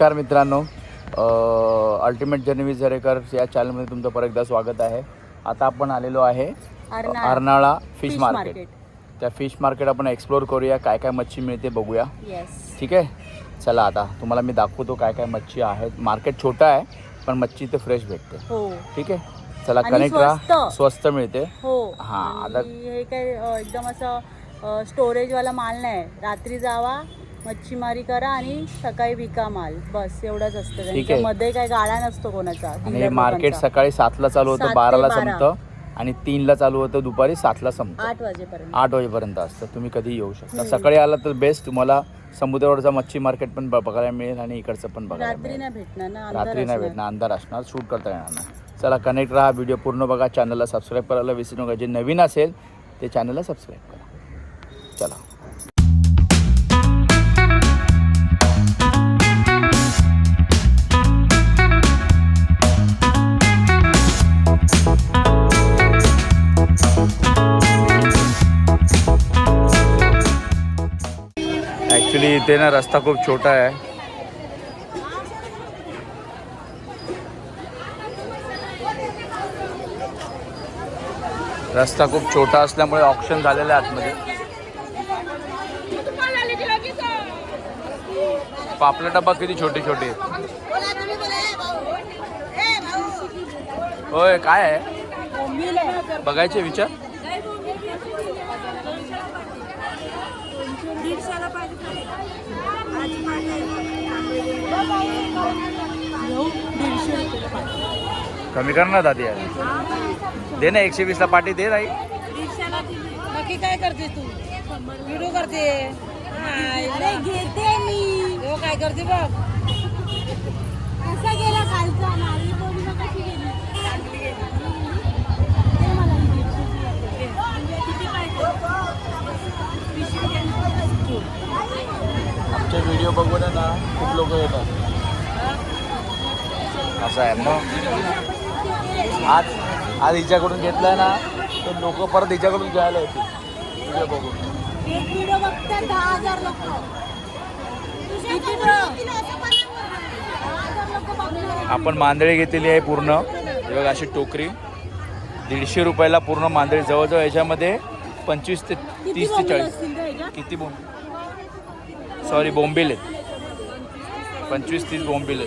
नमस्कार मित्रांनो. Ultimate journey with Zarekar या चॅनलमध्ये तुमचं परत एकदा स्वागत आहे. आता आपण आलेलो आहे अर्नाळा. Fish market. त्या फिश मार्केट आपण एक्सप्लोर करूया काय काय मच्छी मिळते बघूया. ठीक आहे? चला आता तुम्हाला मी दाखवतो काय काय मच्छी आहेत. मार्केट छोटं आहे पण मच्छी इथे फ्रेश भेटते. हो. ठीक आहे? चला कनेक्ट राहा. स्वस्त. मिळते. हो. हा, आता- हे एकदम असं स्टोरेज वाला माल नाही. रात्री जावा मच्छीमारी करा आणि सकाळी विका माल. बस एवढंच असतं. आहे. त्यांच्यामध्ये काय गाळा नसतो कोणाचा. आणि हे मार्केट लोकांचा. सकाळी सातला चालू होतं ते बाराला बारा. संपतं आणि तीनला चालू होतं दुपारी सातला संपतं. आठ वाजेपर्यंत. आठ वाजेपर्यंत असतं. तुम्ही कधी येऊ शकता. सकाळी आला तर बेस्ट तुम्हाला समुद्रावरचा मच्छी मार्केट पण ब- बघायला मिळेल आणि इकडचं पण बघायला रात्री मिळेल. नाही भेटणार ना? अंधार रात्री नाही असणार. भेटणार. अंधार असणार. शूट करता येणार नाही. चला कनेक्ट राहा. व्हिडिओ पूर्ण बघा. चॅनलला सबस्क्राईब करायला विसरू नका. जे नवीन असेल ते चॅनलला सबस्क्राईब करा. चला. इथे ना रस्ता खूप छोटा आहे. रस्ता खूप छोटा असल्यामुळे ऑप्शन झालेलं आहे आतमध्ये. पापला डब्बा किती छोटे छोटे आहेत. होय काय आहे? बघायचे विचार. कमी कर ना दादी यार. दे ना एकशे वीसला पाटी दे नाही बाकी काय करते तू? व्हिडिओ करते. घेते मी. हो काय करते बघ. आमचे व्हिडिओ बघून आहे ना खूप लोक येतात. असं आहे मग आज आज हिच्याकडून घेतलाय ना तर लोक परत हिच्याकडून घ्यायला येतील. व्हिडिओ बघून. आपण मांदळी घेतलेली आहे पूर्ण. बघा अशी टोकरी. दीडशे रुपयाला पूर्ण मांदळी. जवळजवळ याच्यामध्ये पंचवीस ते तीस ते चाळीस. किती बोंब सॉरी बोंबील पंचवीस तीस बोंबील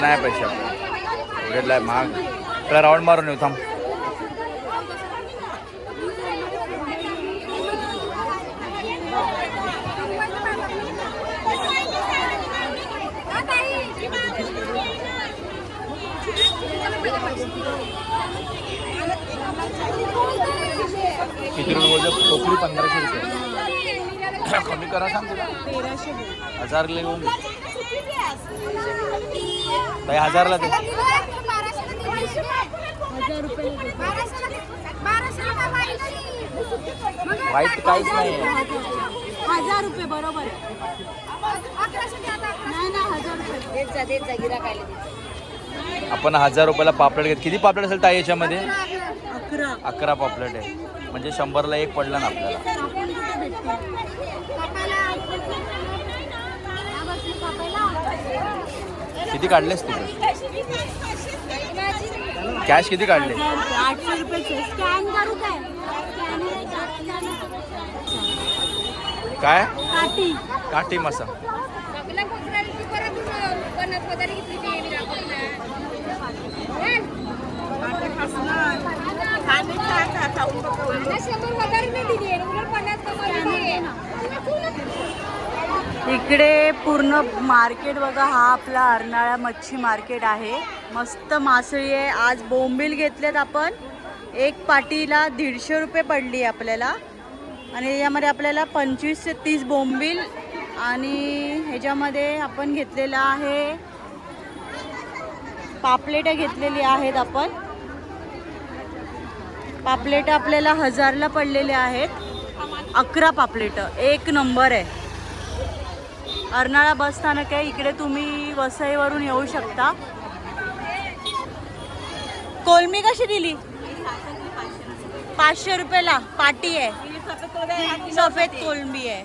नाही पैसे आपले घेतलाय महाग. त्याला राऊंड मारून येऊ थांब किती रुपये बोलतो टोकरी पंधराशे रुपये कमी करा सांग हजार घेऊन घे ताई हजारला दे. वाईट काहीच नाही आहे हजार रुपये. बरोबर आपण हजार रुपयाला पापलेट घेत किती पापलेट असेल ताई याच्यामध्ये? अकरा. अकरा पापलेट आहे. म्हणजे शंभरला एक पडला ना आपल्याला. कुठे किती काढलेस तिथे कॅश किती काढले? हजार रुपये आठशे इकडे पूर्ण मार्केट बघा हा आपला अर्नाळा मच्छी मार्केट आहे. मस्त मासळी आहे. आज बोंबील घेतलेत आपण. एक पाटीला दीडशे रुपये पडली आपल्याला. आणि यामध्ये आपल्याला पंचवीस ते तीस बोंबील आणि ह्याच्यामध्ये आपण घेतलेला आहे. पापलेटं घेतलेली आहेत आपण. पापलेट आपल्याला हजारला पडलेले आहेत. अकरा पापलेट. एक नंबर आहे. अर्नाळा बस स्थानक आहे. इकडे तुम्ही वसईवरून येऊ शकता. कोलमी कशी दिली? पाचशे रुपयाला. पाटी आहे. सफेद कोलमी आहे.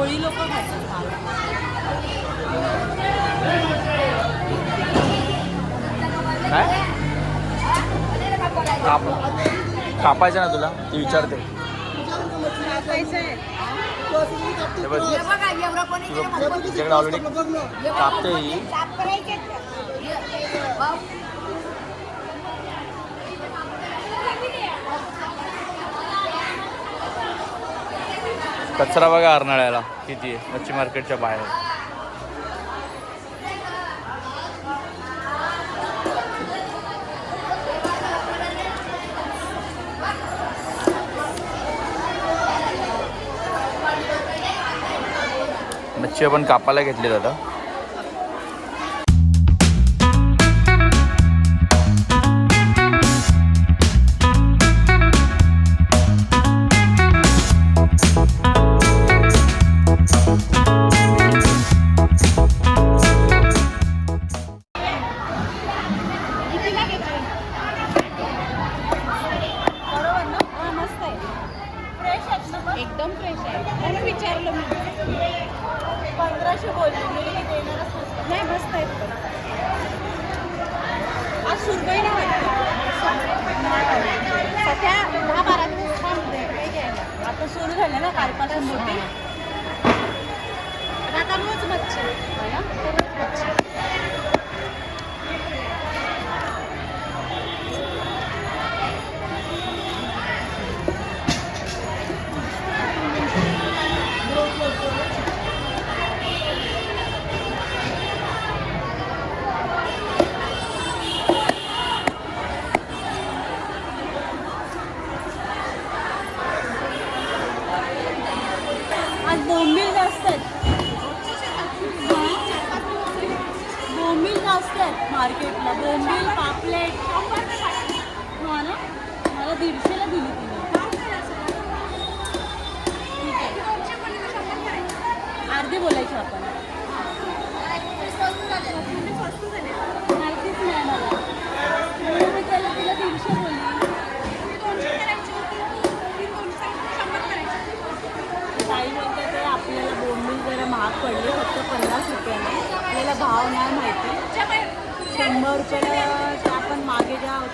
कोळी लोक खातात. काप कापायचं ना तुला? ती विचारते. ऑलरेडी कापते ही कचरा बघा अर्नाळ्याला किती आहे? मच्छी मार्केटच्या बाहेर. मच्छी आपण कापायला घेतली दादा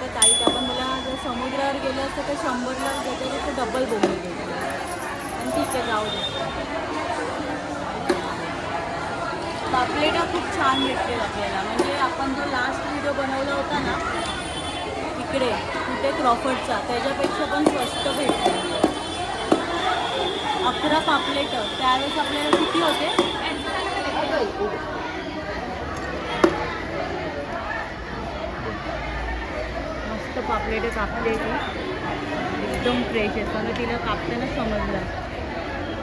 तर ताई त्या पण मला जर समुद्रावर गेलं असतं तर शंभरला तर डबल बोंबे घेतलं आणि ठीक आहे जाऊ दे. पापलेटा खूप छान भेटतील आपल्याला. म्हणजे आपण जो लास्ट व्हिडिओ बनवला होता ना इकडे कुठे क्रॉफर्डचा त्याच्यापेक्षा पण स्वस्त भेटते. अकरा पापलेट. त्यावेळेस आपल्याला किती होते मस्त पापलेट कापले ती एकदम फ्रेश आहे. पण तिला कापताना समजलं.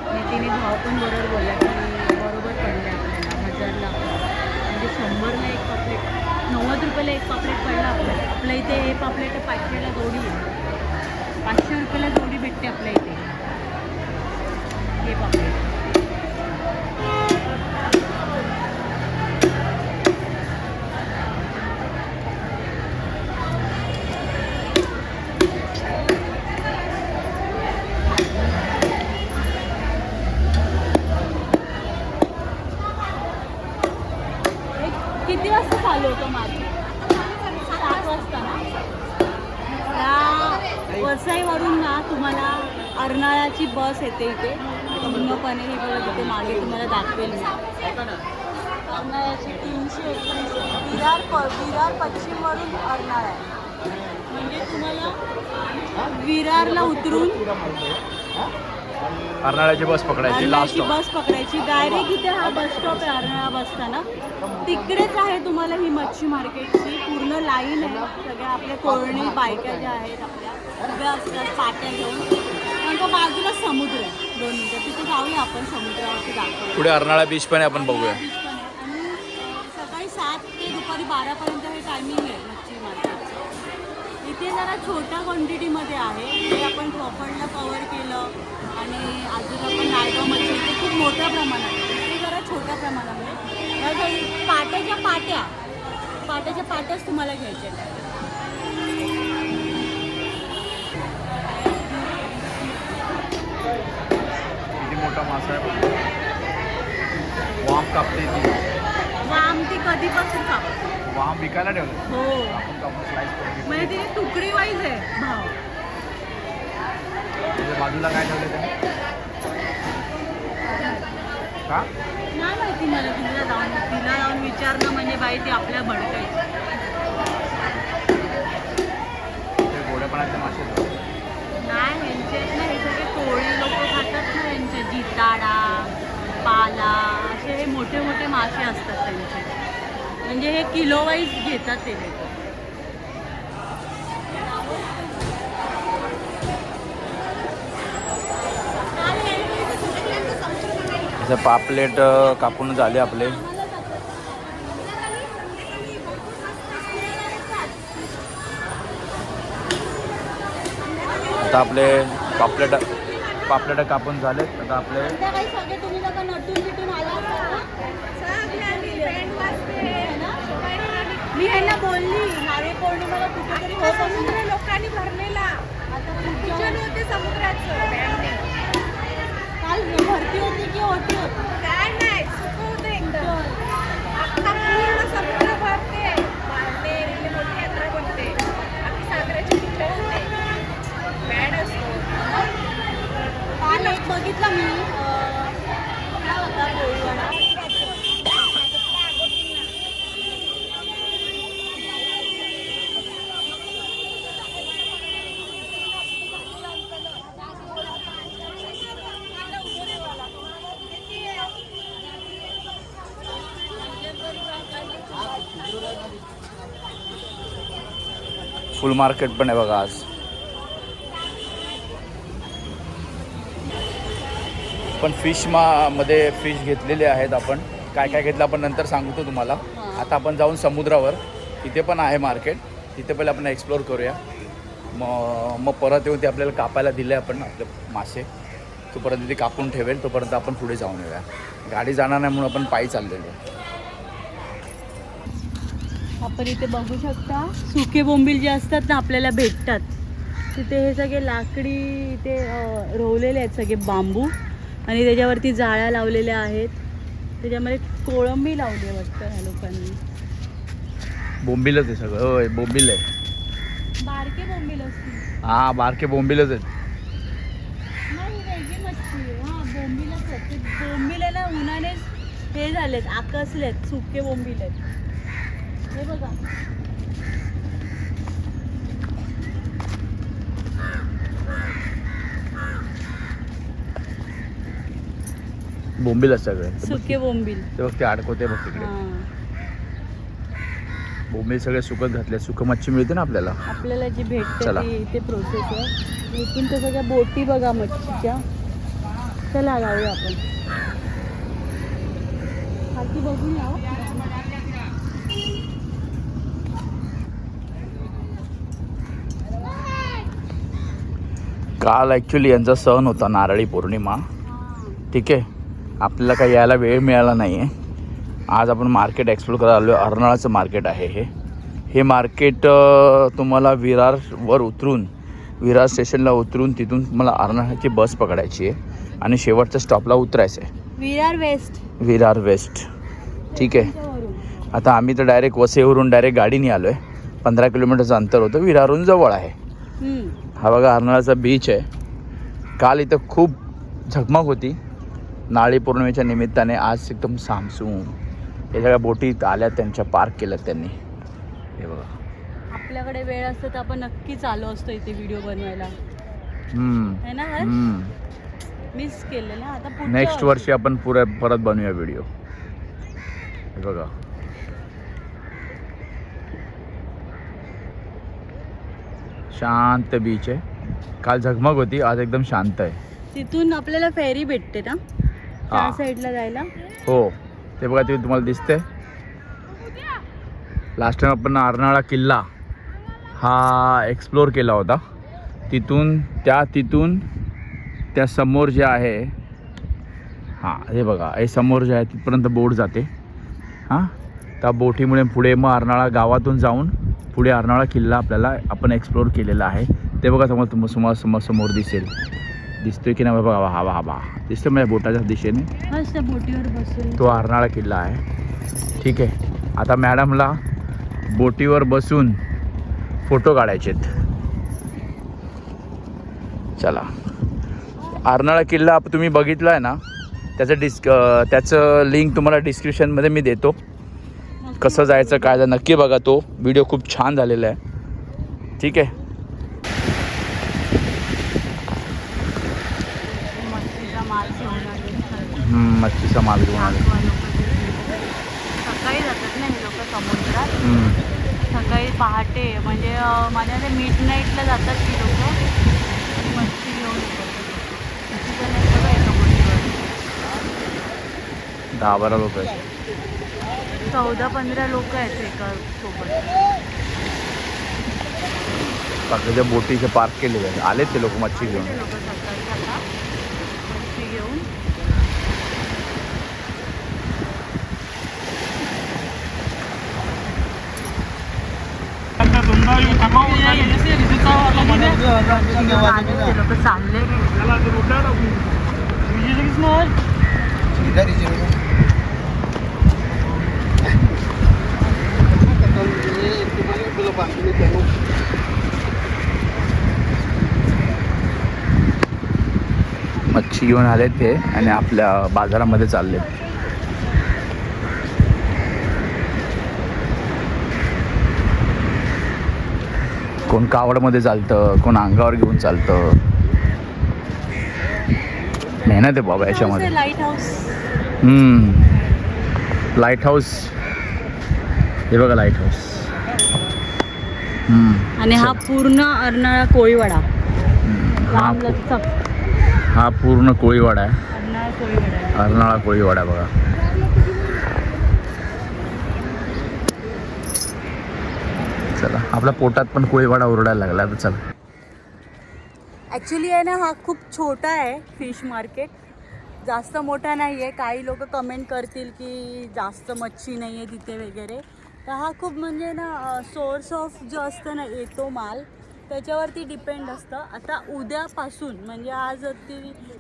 आणि तिने भाव पण बरोबर बोलला की बरोबर पडले आपल्याला. हजारला. म्हणजे शंभरला एक पापलेट नव्वद रुपयाला एक पापलेट पडला आपल्याला. आपल्या इथे हे पापलेट पाचशेला जोडी आहे. पाचशे रुपयाला जोडी भेटते आपल्या इथे. हे पापलेट वसईवरून ना तुम्हाला अर्नाळ्याची बस येते इथे. पूर्णपणे ही बघा तिथे मागे तुम्हाला दाखवेल अर्नाळ्याची तीनशे एकोणीस विरार प विरार पश्चिमवरून अर्नाळा आहे. म्हणजे तुम्हाला विरारला उतरून अर्नाळ्याची बस पकडायची लास्ट बस पकडायची. डायरेक्ट इथे हा बस स्टॉप आहे अर्नाळा बसताना तिकडेच आहे तुम्हाला ही मच्छी मार्केटची पूर्ण लाईन आहे. सगळ्या आपल्या कोळणी बायका ज्या आहेत आपल्या. उभ्या असतात पाट्या घेऊन. त्यांच्या बाजूला समुद्र आहे. दोन मिनटं. तिथे जाऊया आपण समुद्रावरती दाखवू. पुढे अर्नाळा बीच पण आहे आपण बघूया. आणि सकाळी सात ते दुपारी बारापर्यंत हे टायमिंग आहे मच्छी मार्केटचं इथे जरा छोट्या क्वांटिटीमध्ये आहे. हे आपण प्रॉपरला कवर केलं. आणि अजून आपण नायगाव मच्छी इथे खूप मोठ्या प्रमाणात आहे. इथे जरा छोट्या प्रमाणामध्ये. काही पाट्याच्या पाट्या. पाट्याच्या पाट्याच तुम्हाला घ्यायच्या आहेत. किती मोठा मासा आहे वाम कापते ती. वाम ती कधीपासून खाऊ वाम विकायला ठेवलं हो. आपण कापून स्लाइस करून म्हणजे ती तुकडी वाईज आहे भाव. त्याच्या बाजूला काय ठेवलं त्याने? का? नाही माहिती मला तिला जाऊन तिला जाऊन विचारणं म्हणजे बाई ती आपल्या भडकायची ते गोड्यापणाचे मासे आहेत. नाही यांचे आहेत ना हे सगळे कोळी लोक खातात ना यांचे जिताडा पाला असे हे मासे असतात त्यांचे. म्हणजे हे किलो वाईज घेतात ते लोक. असं पापलेट कापून झाले आपले. आता आपले पापलेट पापलेट कापून झालेत. आता आपले मी ह्यांना बोलली नारळी पौर्णिमेला कुठेतरी हो समुद्र लोकांनी भरलेला आता किचन पुढच्या- होते समुद्राचं बँडने. काल भरती होती की ओटी होती काय नाही सुकवते एकदम अख्खा पूर्ण समुद्र भरते बांधणे इथे मोठी यात्रा बनते अख्खी सागराची किचन होते बँड असतो काल एक बघितला मी अं, कुठला होता कोळीवाडा फुल मार्केट पण आहे बघा आज. पण फिश मा मध्ये फिश घेतलेले आहेत आपण. काय काय घेतलं आपण नंतर सांगतो तुम्हाला. आता आपण जाऊन समुद्रावर. तिथे पण आहे मार्केट. तिथे पहिले आपण एक्सप्लोर करूया. मग मग परत येऊन ते आपल्याला कापायला दिले आपण आपले मासे. तोपर्यंत ते कापून ठेवेल. तोपर्यंत आपण पुढे जाऊन येऊया. गाडी जाणार नाही म्हणून आपण पायी चाललेलो. आहे. आपण इथे बघू शकता. सुके बोंबील जे असतात ना आपल्याला भेटतात. तिथे हे सगळे लाकडी इथे रोवलेले आहेत सगळे बांबू. आणि त्याच्यावरती जाळ्या लावलेल्या आहेत. त्याच्यामध्ये कोळंबी लावली आहे वाटतं ह्या लोकांनी. बोंबीलच आहे सगळं. होय बोंबील आहे. बारके बोंबील असतील. हां बारके बोंबीलच आहेत. हां बोंबीलच आहेत. बोंबिलेला उन्हाने हे झालेत आकसलेत सुके बोंबील आहेत. हे बघा. सगळे. सुके बोंबील. ते बघ ते अडकवते बघ तिकडे. हां. बोंबील सगळे सुकत घातले. सुकं मच्छी मिळते ना आपल्याला? आपल्याला जी भेटते. ती प्रोसेस आहे. इथून तर सगळ्या बोटी बघा मच्छीच्या. चला जाऊया आपण. खालती बघून या काल ॲक्च्युली यांचा सण होता नारळी पौर्णिमा. ठीक आहे? आपल्याला काही यायला वेळ मिळाला नाही आहे आज आपण मार्केट एक्सप्लोर करायला आलो आहे अर्नाळाचं मार्केट आहे हे. हे मार्केट तुम्हाला विरारवर उतरून विरार स्टेशनला उतरून तिथून तुम्हाला अर्नाळ्याची बस पकडायची आहे. आणि शेवटच्या स्टॉपला उतरायचं आहे. विरार वेस्ट विरार वेस्ट ठीक आहे. आता आम्ही तर डायरेक्ट वसईवरून डायरेक्ट गाडीने आलो आहे पंधरा किलोमीटरचं अंतर होतं. विरारहून जवळ आहे. हा बघा अर्नाळाचा बीच आहे. काल इथं खूप झगमग होती. नाळी पौर्णिमेच्या निमित्ताने आज एकदम सामसूम. हे सगळ्या बोटी इथं आल्या त्यांच्या पार्क केल्यात त्यांनी. हे बघा. आपल्याकडे वेळ असतो तर आपण नक्कीच आलो असतो इथे व्हिडिओ बनवायला. है ना. मिस केलं ना आता नेक्स्ट वर्षी आपण पुरे परत बनवूया व्हिडिओ हे बघा. शांत बीच आहे. काल झगमग होती आज एकदम शांत आहे. तिथून आपल्याला फेरी भेटते ना? त्या. साईडला जायला? हो. ते बघा ते तुम्हाला दिसते लास्ट टाइम आपण अर्नाळा किल्ला हा एक्सप्लोर केला होता. तिथून त्या तिथून त्या समोर जे आहे हां हे बघा हे समोर जे आहे तिथपर्यंत बोट जाते. हां? त्या बोटीमुळे पुढे मग अर्नाळा गावातून जाऊन पुढे अर्नाळा किल्ला आपल्याला आपण एक्सप्लोर केलेला आहे. ते बघा समोर तुम समोर समोर समोर दिसेल. दिसतोय की नाही बघा हा हा दिसतोय माझ्या बोटाच्या दिशेने. बोटीवर बसून तो अर्नाळा किल्ला आहे. ठीक आहे. आता मॅडमला बोटीवर बसून फोटो काढायचेत चला. अर्नाळा किल्ला तुम्ही बघितला आहे ना? त्याचं डिस्क त्याचं लिंक तुम्हाला डिस्क्रिप्शनमध्ये मी देतो. कसं जायचं काय जायचं नक्की बघा तो. व्हिडिओ खूप छान झालेला आहे. ठीक आहे. मच्छीचा माल घेऊन आले. सकाळी जातात ना हे लोक समुद्रात. सकाळी पहाटे म्हणजे माझ्या ते मिड नाईटला जातात ती लोक. मच्छी घेऊन दहा बारा लोक आहेत. चौदा पंधरा लोक आहेत एका सोबत बाकीच्या बोटीचे पार्क केलेले आहेत. आलेत ते लोक मच्छी घेऊन. लोक सकाळी मच्छी घेऊन आले ते लोक चालले मच्छी घेऊन आले ते आणि आपल्या बाजारामध्ये चालले कोण कावडमध्ये चालतं कोण अंगावर घेऊन चालतं. मेहनत आहे बाबा याच्यामध्ये. लाइट हाऊस हे बघा लाइट हाऊस. आणि हा पूर्ण अर्नाळा कोळीवाडा. हा हा पूर्ण कोळीवाडा आहे. अर्नाळा कोळीवाडा. आहे. अर्नाळा कोळीवाडा बघा. चला आपल्या पोटात पण कोळीवाडा ओरडायला लागला तर चला. ॲक्च्युली आहे ना हा खूप छोटा आहे फिश मार्केट जास्त मोठा नाही आहे काही लोक कमेंट करतील की जास्त मच्छी नाही आहे तिथे वगैरे. तर हा खूप म्हणजे ना सोर्स ऑफ जो असतं ना येतो माल त्याच्यावरती डिपेंड असतं. आता उद्यापासून म्हणजे आज ती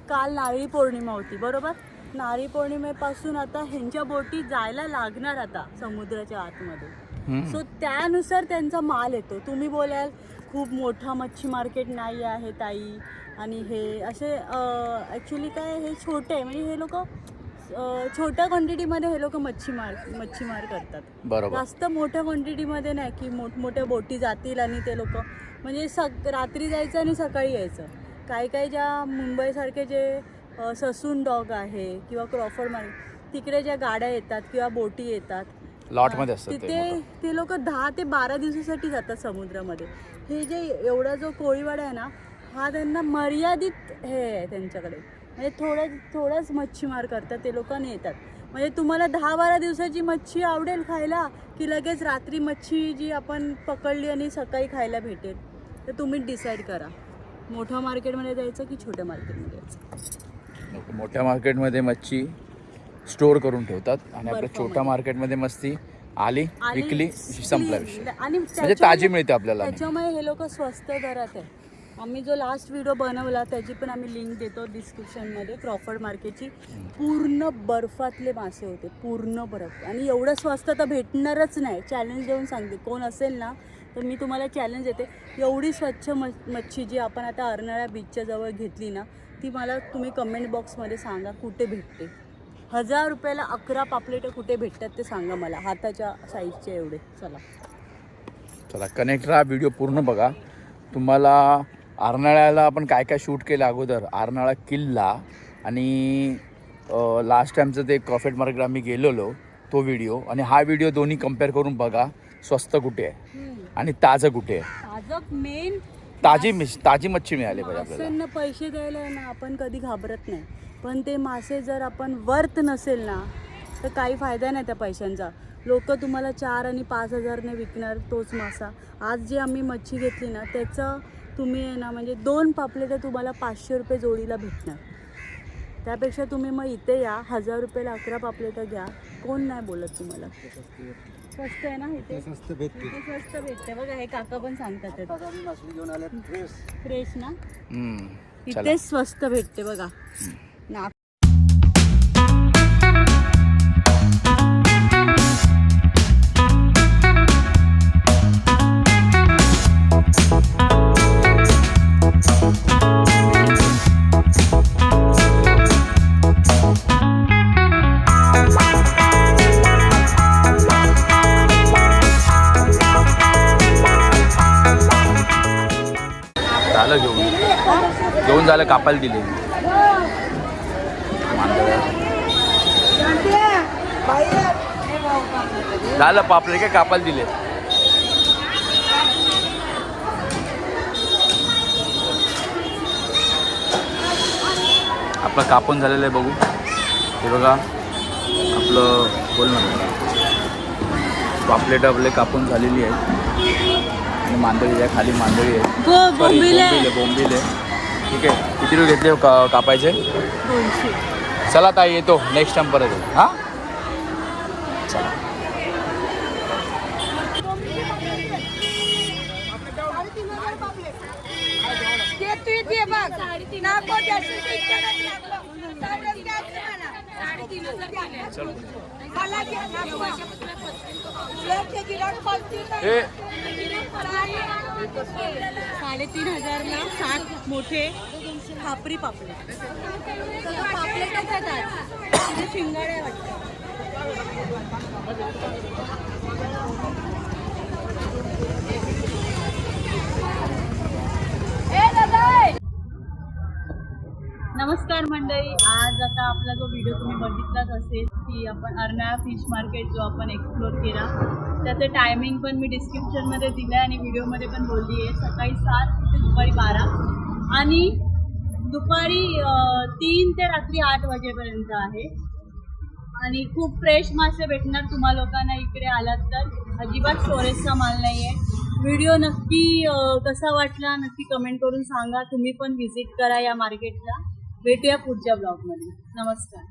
काल नारळी पौर्णिमा होती बरोबर? नारळी पौर्णिमेपासून आता ह्यांच्या बोटी जायला लागणार आता समुद्राच्या आतमध्ये. सो त्यानुसार त्यांचा माल येतो. तुम्ही बोलाल खूप मोठा मच्छी मार्केट नाही आहे ताई. आणि हे असे ॲक्च्युली काय हे छोटे आहे. म्हणजे हे लोक छोट्या क्वांटिटीमध्ये हे लोक मच्छीमार मच्छीमार करतात. बरोबर. जास्त मोठ्या क्वांटिटीमध्ये नाही की मोठमोठ्या बोटी जातील आणि ते लोक म्हणजे सक रात्री जायचं आणि सकाळी यायचं. काही काही ज्या मुंबईसारखे जे ससून डॉग आहे किंवा क्रॉफर्ड मार्केट तिकडे ज्या गाड्या येतात किंवा बोटी येतात लॉटमध्ये तिथे. ते लोक दहा ते बारा दिवसासाठी जातात समुद्रामध्ये. हे जे एवढा जो कोळीवाडा आहे ना हा त्यांना मर्यादित हे आहे त्यांच्याकडे. म्हणजे थोडं थोडंच मच्छीमार करतात ते लोकांनी येतात. म्हणजे तुम्हाला दहा बारा दिवसाची मच्छी आवडेल खायला की लगेच रात्री मच्छी जी आपण पकडली आणि सकाळी खायला भेटेल तर तुम्हीच डिसाईड करा. मोठ्या मार्केटमध्ये जायचं की छोट्या मार्केटमध्ये जायचं? मोठ्या मार्केटमध्ये मच्छी स्टोअर करून ठेवतात आणि आपल्या. छोट्या मार्केटमध्ये मस्ती आली विकली संपला विषय. आणि म्हणजे ताजी मिळते आपल्याला. त्याच्यामुळे हे लोक स्वस्त दरात आहे. आम्ही जो लास्ट व्हिडिओ बनवला त्याची पण आम्ही लिंक देतो डिस्क्रिप्शनमध्ये क्रॉफर्ड मार्केटची पूर्ण बर्फातले मासे होते पूर्ण बर्फ. आणि एवढं स्वस्त तर भेटणारच नाही. चॅलेंज देऊन सांगते. कोण असेल ना तर मी तुम्हाला चॅलेंज देते. एवढी स्वच्छ मच्छी जी आपण आता अर्नाळा बीचच्या जवळ घेतली ना ती मला तुम्ही कमेंट बॉक्समध्ये सांगा कुठे भेटते? हजार रुपयाला अकरा पापलेटं कुठे भेटतात ते सांगा मला हाताच्या साईजचे एवढे. चला. चला कनेक्ट राहा व्हिडिओ पूर्ण बघा. तुम्हाला आरनाळ्याला आपण काय काय शूट केलं अगोदर? आरनाळा किल्ला आणि लास्ट टाईमचं ते क्रॉफेट मार्केट आम्ही गेलेलो तो व्हिडिओ आणि हा व्हिडिओ दोन्ही कंपेअर करून बघा स्वस्त कुठे आहे? आणि ताजं कुठे आहे? मेन ताजी मिश ताजी मच्छी मिळाली पाहिजे आपल्याला. माशांना पैसे द्यायला आहे ना आपण कधी घाबरत नाही. पण ते मासे जर आपण वर्थ नसेल ना तर काही फायदा नाही त्या पैशांचा. लोक तुम्हाला चार आणि पाच हजारने विकणार तोच मासा. आज जी आम्ही मच्छी घेतली ना त्याचं तुम्ही आहे ना म्हणजे दोन पापलेटं तुम्हाला पाचशे रुपये जोडीला भेटणार. त्यापेक्षा तुम्ही मग इथे या हजार रुपयाला अकरा पापलेटं घ्या. कोण नाही बोलत तुम्हाला. स्वस्त आहे ना इथे? स्वस्त भेटते. इथे स्वस्त भेटते. बघा हे काका पण सांगतात फ्रेश फ्रेश ना? हम्म. चला. इथे स्वस्त भेटते बघा. ना. कापायला दिले. झालं पापले काय कापायला दिले? आपलं कापून झालेलं आहे बघू. हे बघा आपलं बोल ना. पापलेट आपले कापून झालेली आहे आणि मांदळी आहे खाली मांदळी आहे. Sorry, बोंबील आहे. बोंबील आहे बोंबील आहे. ठीक आहे. किती रुपये घेतले का कापायचे? चला ताई येतो. नेक्स्ट टाइम परत येतो हां? ते तू मला. साडेतीन हजार हजारला सात मोठे खापरी पापले आज तिथे शिंगाडे वाटतं ए, दादा, ए. नमस्कार मंडळी आज आता आपला जो व्हिडिओ तुम्ही बघितलाच असेल की आपण अर्नाळा फिश मार्केट जो आपण एक्सप्लोर केला त्याचं टायमिंग पण मी डिस्क्रिप्शनमध्ये दिलं आहे आणि व्हिडिओमध्ये पण बोलली आहे सकाळी सात ते दुपारी बारा. आणि दुपारी तीन ते रात्री आठ वाजेपर्यंत आहे. आणि खूप फ्रेश मासे भेटणार तुम्हा लोकांना इकडे आलात तर. अजिबात स्टोरेजचा माल नाही आहे व्हिडिओ नक्की कसा वाटला नक्की कमेंट करून सांगा. तुम्ही पण व्हिजिट करा या मार्केटला भेटूया पुढच्या ब्लॉगमध्ये नमस्कार.